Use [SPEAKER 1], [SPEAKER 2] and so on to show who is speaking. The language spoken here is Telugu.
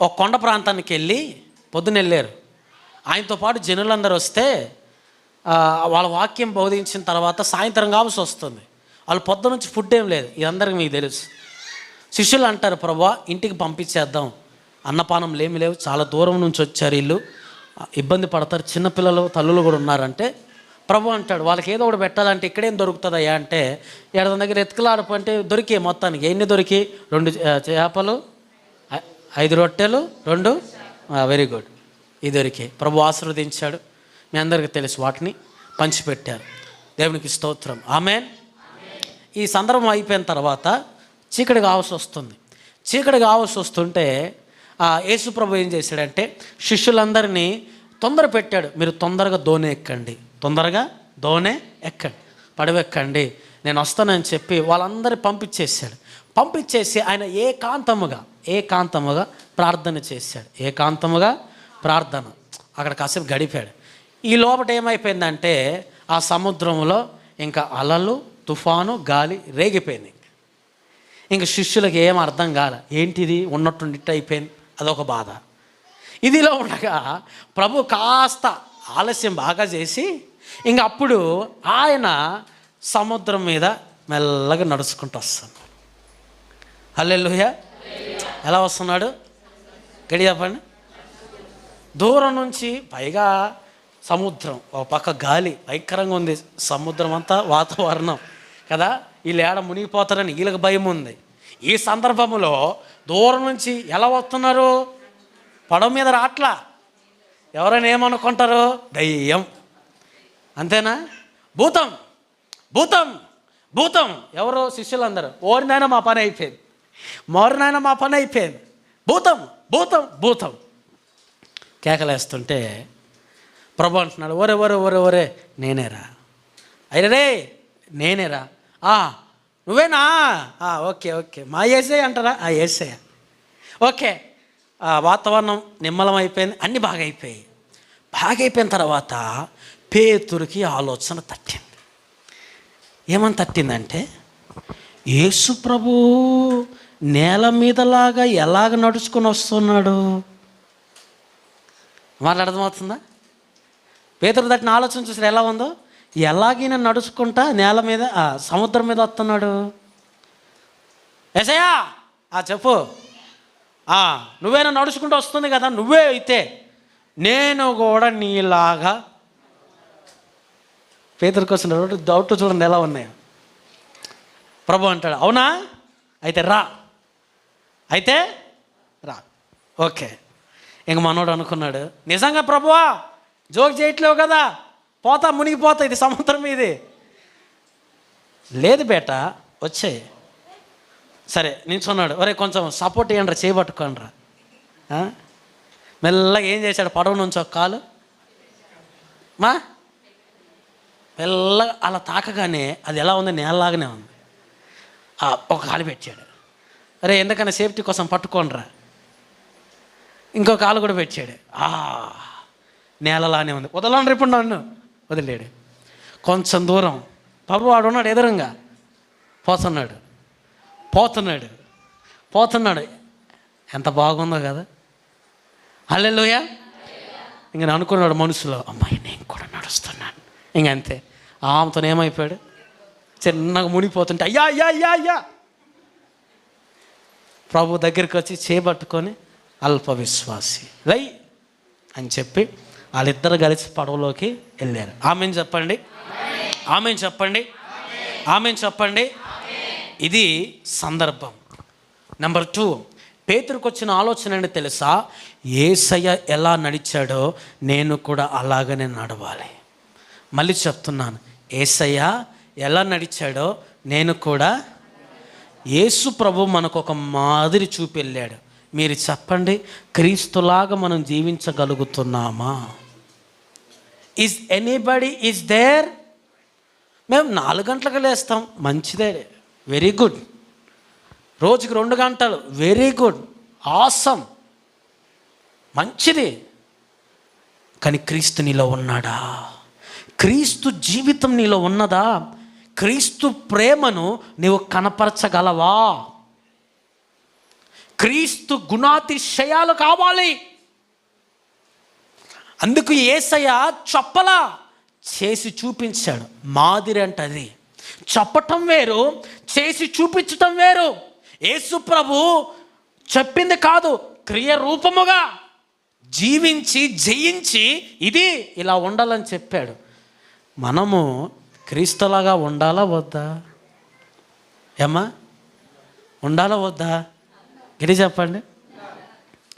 [SPEAKER 1] ఒక కొండ ప్రాంతానికి వెళ్ళి పొద్దున వెళ్ళారు. ఆయనతో పాటు జనులందరూ వస్తే వాళ్ళ వాక్యం బోధించిన తర్వాత సాయంత్రం కావాల్సి వస్తుంది. వాళ్ళు పొద్దు నుంచి ఫుడ్ ఏం లేదు. ఇదందరికీ మీకు తెలుసు. శిష్యులు అంటారు ప్రభా ఇంటికి పంపించేద్దాం. అన్నపానం లేమి లేవు. చాలా దూరం నుంచి వచ్చారు వీళ్ళు. ఇబ్బంది పడతారు. చిన్నపిల్లలు తల్లులు కూడా ఉన్నారంటే ప్రభు అంటాడు వాళ్ళకి ఏదో ఒకటి పెట్టాలంటే ఇక్కడేం దొరుకుతుందయ్యా అంటే ఏడ దగ్గర ఎత్తుకలాడపు అంటే దొరికే మొత్తానికి. ఎన్ని దొరికి? రెండు చేపలు ఐ- ఐదు రొట్టెలు రెండు? వెరీ గుడ్ ఇది దొరికే. ప్రభు ఆశీర్వదించాడు. మీ అందరికీ తెలుసు వాటిని పంచిపెట్టారు. దేవునికి స్తోత్రం. ఆమెన్. ఈ సందర్భం అయిపోయిన తర్వాత చీకటి కావాల్సి వస్తుంది. చీకటి కావాల్సి వస్తుంటే ఆ యేసు ప్రభు ఏం చేశాడంటే శిష్యులందరినీ తొందర పెట్టాడు మీరు తొందరగా దోణి ఎక్కండి. తొందరగా దోనే ఎక్కండి. పడవెక్కండి. నేను వస్తానని చెప్పి వాళ్ళందరి పంపించేశాడు. పంపించేసి ఆయన ఏకాంతముగా ఏకాంతముగా ప్రార్థన చేశాడు. ఏకాంతముగా ప్రార్థన. అక్కడ కాసేపు గడిపాడు. ఈ లోపల ఏమైపోయిందంటే ఆ సముద్రంలో ఇంకా అలలు తుఫాను గాలి రేగిపోయింది. ఇంక శిష్యులకు ఏం అర్థం కాల ఏంటిది? ఉన్నట్టుండి అయిపోయింది. అదొక బాధ. ఇదిలో ఉండగా ప్రభు కాస్త ఆలస్యం బాగా చేసి ఇంక అప్పుడు ఆయన సముద్రం మీద మెల్లగా నడుచుకుంటూ వస్తాను అల్లెల్లుయ ఎలా వస్తున్నాడు? గడి చెప్పండి దూరం నుంచి పైగా సముద్రం ఒక పక్క గాలి భయంకరంగా ఉంది. సముద్రం అంతా వాతావరణం కదా? వీళ్ళు ఏడ మునిగిపోతారని వీళ్ళకి భయం ఉంది. ఈ సందర్భంలో దూరం నుంచి ఎలా వస్తున్నారు? పడవ మీద రాట్లా. ఎవరైనా ఏమనుకుంటారు? దయ్యం. అంతేనా? భూతం భూతం భూతం. ఎవరో? శిష్యులందరూ. ఓరినైనా మా పని అయిపోయింది. మోరినైనా మా పని అయిపోయింది. భూతం భూతం భూతం. కేకలేస్తుంటే ప్రభు అంటున్నాడు ఒరే ఒరే ఒరే ఒరే నేనేరా. అయినా రే నేనేరా. ఆ నువ్వేనా? Okay okay. మా ఏసే అంటారా? ఆ ఏసే ఓకే. వాతావరణం నిమ్మలం అయిపోయింది అన్నీ బాగా అయిపోయాయి బాగా అయిపోయిన తర్వాత పేతురికి ఆలోచన తట్టింది. ఏమని తట్టిందంటే యేసు ప్రభు నేల మీదలాగా ఎలాగ నడుచుకొని వస్తున్నాడు? వాళ్ళు అర్థమవుతుందా? పేతురు తట్టిన ఆలోచన చూసారు ఎలా ఉందో? ఎలాగైనా నడుచుకుంటా నేల మీద సముద్రం మీద వస్తున్నాడు. ఎసయా ఆ చెప్పు. నువ్వేనా నడుచుకుంటూ వస్తుంది కదా నువ్వే అయితే నేను కూడా నీలాగా పేదరికి వచ్చిన డౌట్ చూడండి ఎలా ఉన్నాయో. ప్రభు అంటాడు అవునా? అయితే రా. అయితే రా. ఓకే. ఇంక మనోడు అనుకున్నాడు నిజంగా ప్రభువా? జోక్ చేయట్లేవు కదా? పోతా మునిగిపోతా ఇది సముద్రం ఇది లేదు బేట వచ్చాయి. సరే నిల్చున్నాడు ఒరే కొంచెం సపోర్ట్ ఇవ్వండి చేయబట్టుకోండిరా ఆ? మెల్లగా ఏం చేశాడు? పడవ నుంచి ఒక కాలు? మా? మెల్లగా అలా తాకగానే అది ఎలా ఉంది నేలలాగానే ఉంది. ఒక కాలు పెట్టాడు. అరే ఎందుకన్నా సేఫ్టీ కోసం పట్టుకోండిరా. ఇంకో కాలు కూడా పెట్టాడు. ఆ నేలలానే ఉంది. వదలండి ఇప్పుడు నన్ను. వదిలేడు. కొంచెం దూరం. బాబు వాడు ఉన్నాడు ఎదురుగా. పోతున్నాడు. పోతున్నాడు. పోతున్నాడు. ఎంత బాగుందో కదా. అల్లెలోయ ఇంక నేను అనుకున్నాడు మనసులో అమ్మాయి ఇంకంతే అంతే. ఆమెతో ఏమైపోయాడు? చిన్నగా మునిగిపోతుంటే అయ్యా అయ్యా అయ్యా అయ్యా! ప్రభు దగ్గరికి వచ్చి చేపట్టుకొని అల్ప విశ్వాసి రై! అని చెప్పి వాళ్ళిద్దరు కలిసి పడవలోకి వెళ్ళారు. ఆమెను చెప్పండి? ఆమెను చెప్పండి? ఆమెను చెప్పండి? ఇది సందర్భం. నెంబర్ టూ పేతురికి వచ్చిన ఆలోచన ఏంటి తెలుసా? ఏసయ్య ఎలా నడిచాడో నేను కూడా అలాగనే నడవాలి. మళ్ళీ చెప్తున్నాను. ఏసయ్య ఎలా నడిచాడో నేను కూడా యేసు ప్రభు మనకు ఒక మాదిరి చూపి వెళ్ళాడు మీరు చెప్పండి క్రీస్తులాగా మనం జీవించగలుగుతున్నామా? ఈజ్ ఎనీబడి ఈజ్ దేర్ మేము నాలుగు గంటలకు లేస్తాం. మంచిదే. వెరీ గుడ్ రోజుకి రెండు గంటలు. వెరీ గుడ్ ఆసమ్ మంచిది. కానీ క్రీస్తు నీలో ఉన్నాడా? క్రీస్తు జీవితం నీలో ఉన్నదా? క్రీస్తు ప్రేమను నీవు కనపరచగలవా? క్రీస్తు గుణాతిశయాలు కావాలి. అందుకు ఏసయ్య చెప్పలా చేసి చూపించాడు. మాదిరి అంటే అది. చెప్పటం వేరు చేసి చూపించటం వేరు. యేసు ప్రభు చెప్పింది కాదు క్రియ రూపముగా జీవించి జయించి ఇది ఇలా ఉండాలని చెప్పాడు. మనము క్రీస్తులాగా ఉండాలా వద్దా? ఏమ్మా? ఉండాలా వద్దా? గిరి చెప్పండి.